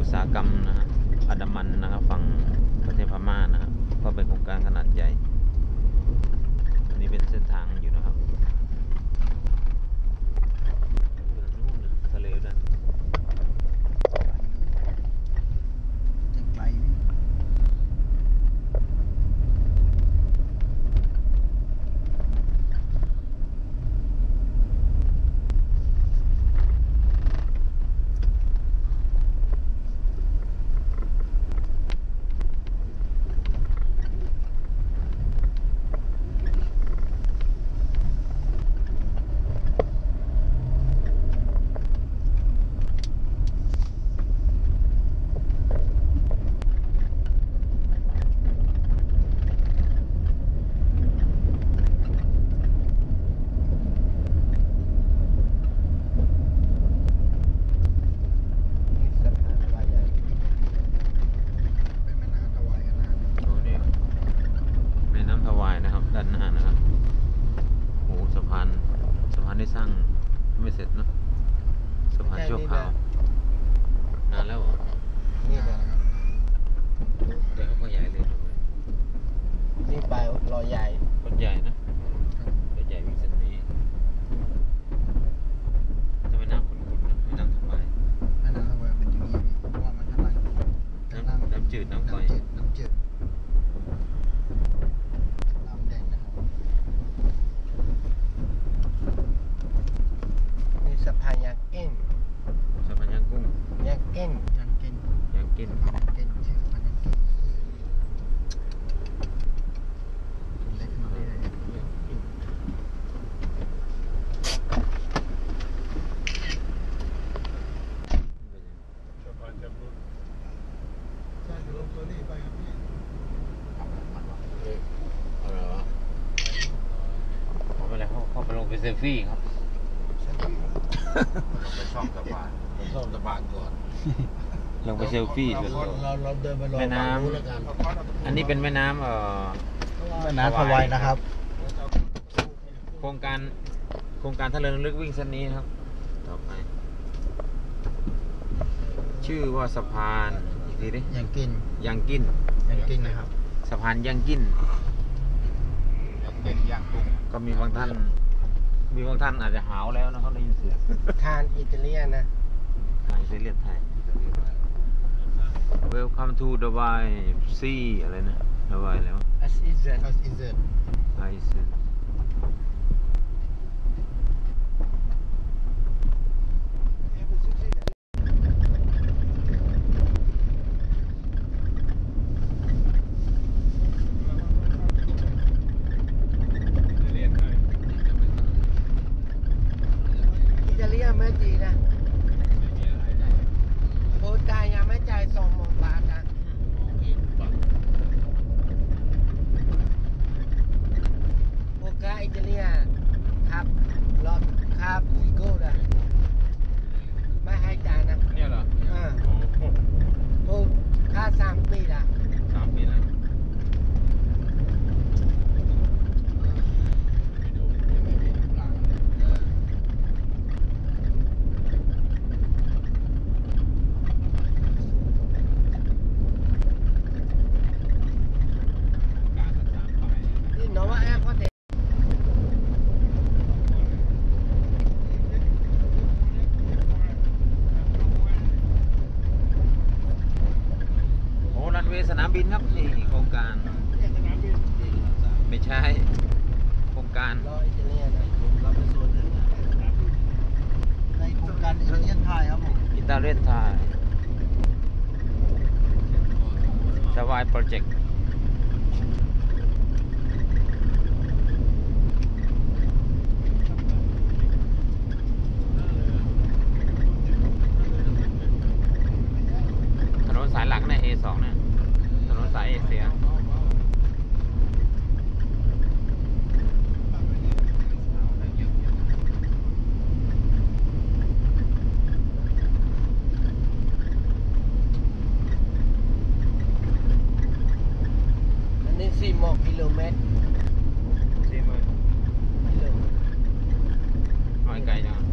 อุตสาหกรรมนะฮะอันดามันนะครับฝั่งประเทศพม่านะครับก็เป็นโครงการขนาดใหญ่อันนี้เป็นเส้นทางอยู่นะครับนู่นนะทะเลนะ จะไกลพี่ นี่สะพานวายใหญ่เป็นแม่น้ำถวายกันนะ โอ้นี่แม่น้ำทวายนะครับ ด้านหน้านะครับโอ้สะพานสะพานที่สร้างไม่เสร็จเนอะสะพานชั่วคราว นานแล้วเหรอนี่แหละครับแต่เขาก็ใหญ่เลยนี่ไปรอใหญ่รถใหญ่นะรถใหญ่วิ่งเส้นนี้จะไม่น้ำขุ่นๆนะไม่น้ำทวายแม่น้ำถวายเป็นอย่างนี้พี่เพราะว่ามันข้างล่างข้างล่างน้ำน้ำจืดน้ำกร่อยน้ำจืดน้ำจืดน้ำแดงนะครับนี่สะพานยางเก้น สะพานย่างกุ้ง ยางเก้นยางเก้น ย่าง กินยางเก้นชื่อสะพานยางเก้นเล็กน้อยเลยย่างกินใช่ลงตัวนี้ไปครับพี่เอาเหรอเอาไปเลยเขาเขาไปลงไปเซลฟี่ครับใช่พี่ไปช่องสะพานไปช่องสะพานก่อน ลงไปเซลฟี่ส่วนเราตัว เราเราเดินไปรอแม่น้ำ ฝั่งแล้วกันอันนี้เป็นแม่น้ำเอ่อ แม่น้ำถวายนะครับ โครงการโครงการทะเลลึกวิ่งเส้นนี้นะครับ ต่อไป ชื่อว่าสะพานอีกทีดิยังกินยังกิน ยังกินนะครับ สะพานยังกิน ยังเป็นย่างกุ้งก็มีบางท่าน มีบางท่านอาจจะหาวแล้วนะเขาได้ยินเสียงทานอิตาเลียนนะ ไทยเซเลียนไทย Welcome to Dubai Sea อะไรนะ Dubai แล้ว as is it as is it ไอซ์ สนามบินครับนี่โครงการไม่ใช่โครงการรออิตาเลียนนะเราไปส่วนหนึ่งในโครงการอิตาเลียนไทยครับผมอิตาเลียนไทยสวายโปรเจกต์ถนนสายหลักเนี่ย A2 เนี่ย ถนนสายเอเชีย อั นนี้สี่โมงกิโลเมตรสี่หมื่นกิโลน้อยไกลจัง